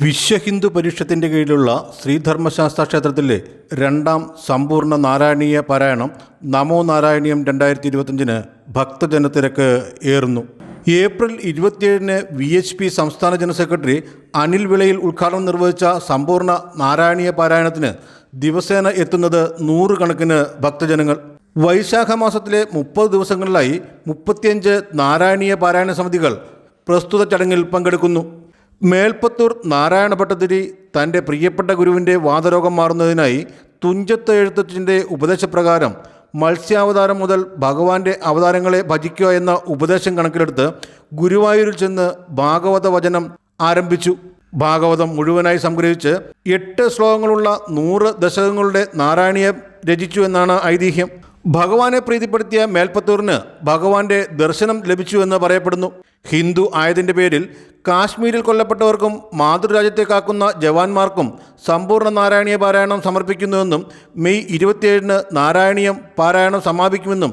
വിശ്വ ഹിന്ദു പരിഷത്തിന്റെ കീഴിലുള്ള ശ്രീധർമ്മശാസ്ത്ര ക്ഷേത്രത്തിലെ രണ്ടാം സമ്പൂർണ നാരായണീയ പാരായണം നമോ നാരായണീയം രണ്ടായിരത്തി ഇരുപത്തഞ്ചിന് ഭക്തജനത്തിരക്ക് ഏറുന്നു. ഏപ്രിൽ ഇരുപത്തിയേഴിന് വി എച്ച് പി സംസ്ഥാന ജനറൽ സെക്രട്ടറി അനിൽ വിളയിൽ ഉദ്ഘാടനം നിർവഹിച്ച സമ്പൂർണ നാരായണീയ പാരായണത്തിന് ദിവസേന എത്തുന്നത് നൂറുകണക്കിന് ഭക്തജനങ്ങൾ. വൈശാഖ മാസത്തിലെ മുപ്പത് ദിവസങ്ങളിലായി മുപ്പത്തിയഞ്ച് നാരായണീയ പാരായണ സമിതികൾ പ്രസ്തുത ചടങ്ങിൽ പങ്കെടുക്കുന്നു. മേൽപ്പത്തൂർ നാരായണ ഭട്ടതിരി തന്റെ പ്രിയപ്പെട്ട ഗുരുവിന്റെ വാദരോഗം മാറുന്നതിനായി തുഞ്ചത്ത് എഴുത്തച്ഛന്റെ ഉപദേശപ്രകാരം മത്സ്യാവതാരം മുതൽ ഭഗവാന്റെ അവതാരങ്ങളെ ഭജിക്കുക എന്ന ഉപദേശം കണക്കിലെടുത്ത് ഗുരുവായൂരിൽ ചെന്ന് ഭാഗവത വചനം ആരംഭിച്ചു. ഭാഗവതം മുഴുവനായി സംഗ്രഹിച്ച് എട്ട് ശ്ലോകങ്ങളുള്ള നൂറ് ദശകങ്ങളുടെ നാരായണീയം രചിച്ചു എന്നാണ് ഐതിഹ്യം. ഭഗവാനെ പ്രീതിപ്പെടുത്തിയ മേൽപ്പത്തൂറിന് ഭഗവാന്റെ ദർശനം ലഭിച്ചുവെന്ന് പറയപ്പെടുന്നു. ഹിന്ദു ആയതിന്റെ പേരിൽ കാശ്മീരിൽ കൊല്ലപ്പെട്ടവർക്കും മാതൃരാജ്യത്തെ കാക്കുന്ന ജവാന്മാർക്കും സമ്പൂർണ നാരായണീയ പാരായണം സമർപ്പിക്കുന്നുവെന്നും മെയ് ഇരുപത്തിയേഴിന് നാരായണീയം പാരായണം സമാപിക്കുമെന്നും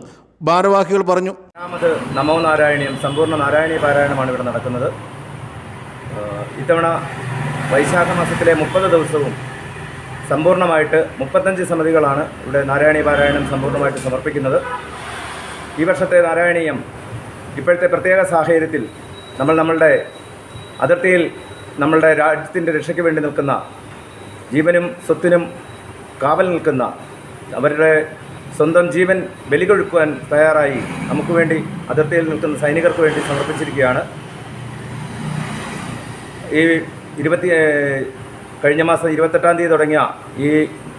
ഭാരവാഹികൾ പറഞ്ഞു. നമോ നാരായണീയം സമ്പൂർണ നാരായണീയ പാരായണമാണ് ഇവിടെ നടക്കുന്നത്. ഇത്തവണ വൈശാഖ മാസത്തിലെ മുപ്പത് ദിവസവും സമ്പൂർണമായിട്ട് മുപ്പത്തഞ്ച് സമിതികളാണ് ഇവിടെ നാരായണീയ പാരായണം സമ്പൂർണമായിട്ട് സമർപ്പിക്കുന്നത്. ഈ വർഷത്തെ നാരായണീയം ഇപ്പോഴത്തെ പ്രത്യേക സാഹചര്യത്തിൽ നമ്മൾ നമ്മളുടെ അതിർത്തിയിൽ നമ്മളുടെ രാജ്യത്തിന്റെ രക്ഷയ്ക്ക് വേണ്ടി നിൽക്കുന്ന ജീവനും സ്വത്തിനും കാവൽ നിൽക്കുന്ന അവരുടെ സ്വന്തം ജീവൻ ബലികൊഴുക്കുവാൻ തയ്യാറായി നമുക്ക് വേണ്ടി അതിർത്തിയിൽ നിൽക്കുന്ന സൈനികർക്ക് വേണ്ടി സമർപ്പിച്ചിരിക്കുകയാണ്. ഈ ഇരുപത്തി കഴിഞ്ഞ മാസം ഇരുപത്തെട്ടാം തീയതി തുടങ്ങിയ ഈ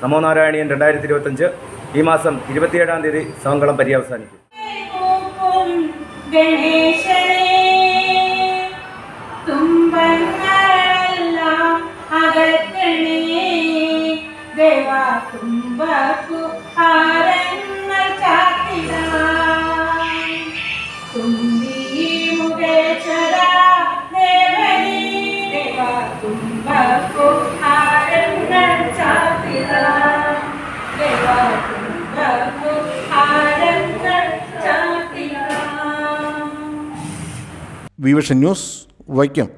നമോനാരായണീയൻ രണ്ടായിരത്തി ഇരുപത്തഞ്ച് ഈ മാസം ഇരുപത്തിയേഴാം തീയതി സമംഗളം പര്യവസാനിക്കും ദേവ തുമ്പക്കു ഹാരങ്ങൾ വിവിഷൻ ന്യൂസ് വൈക്കം.